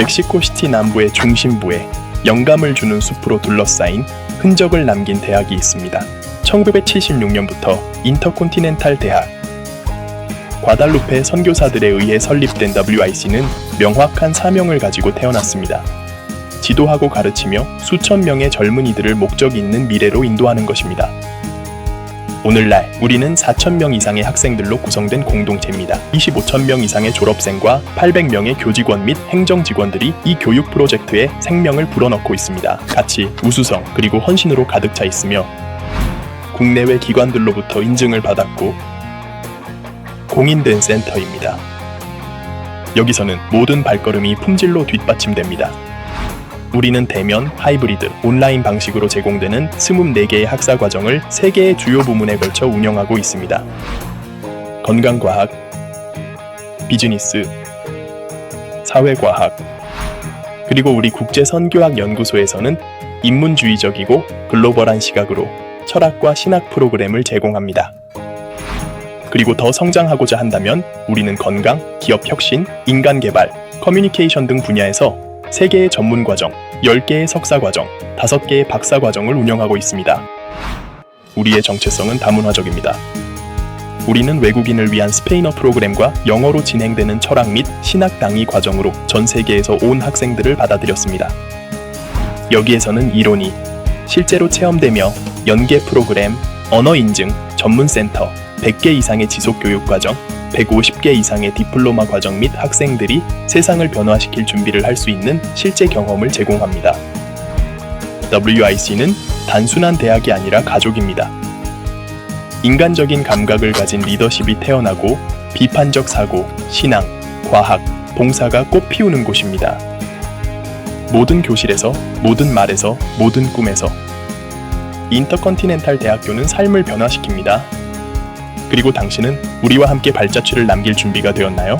멕시코시티 남부의 중심부에 영감을 주는 숲으로 둘러싸인 흔적을 남긴 대학이 있습니다. 1976년부터 인터콘티넨탈 대학 과달루페 선교사들에 의해 설립된 WIC는 명확한 사명을 가지고 태어났습니다. 지도하고 가르치며 수천 명의 젊은이들을 목적 있는 미래로 인도하는 것입니다. 오늘날 우리는 4,000명 이상의 학생들로 구성된 공동체입니다. 25,000명 이상의 졸업생과 800명의 교직원 및 행정 직원들이 이 교육 프로젝트에 생명을 불어넣고 있습니다. 가치, 우수성, 그리고 헌신으로 가득 차 있으며 국내외 기관들로부터 인증을 받았고 공인된 센터입니다. 여기서는 모든 발걸음이 품질로 뒷받침됩니다. 우리는 대면, 하이브리드, 온라인 방식으로 제공되는 24개의 학사 과정을 3개의 주요 부문에 걸쳐 운영하고 있습니다. 건강과학, 비즈니스, 사회과학, 그리고 우리 국제선교학연구소에서는 인문주의적이고 글로벌한 시각으로 철학과 신학 프로그램을 제공합니다. 그리고 더 성장하고자 한다면 우리는 건강, 기업 혁신, 인간 개발, 커뮤니케이션 등 분야에서 3개의 전문 과정, 10개의 석사 과정, 5개의 박사 과정을 운영하고 있습니다. 우리의 정체성은 다문화적입니다. 우리는 외국인을 위한 스페인어 프로그램과 영어로 진행되는 철학 및 신학 강의 과정으로 전 세계에서 온 학생들을 받아들였습니다. 여기에서는 이론이 실제로 체험되며 연계 프로그램, 언어 인증, 전문 센터, 100개 이상의 지속 교육 과정, 150개 이상의 디플로마 과정 및 학생들이 세상을 변화시킬 준비를 할 수 있는 실제 경험을 제공합니다. WIC는 단순한 대학이 아니라 가족입니다. 인간적인 감각을 가진 리더십이 태어나고 비판적 사고, 신앙, 과학, 봉사가 꽃 피우는 곳입니다. 모든 교실에서, 모든 말에서, 모든 꿈에서 인터컨티넨탈 대학교는 삶을 변화시킵니다. 그리고 당신은 우리와 함께 발자취를 남길 준비가 되었나요?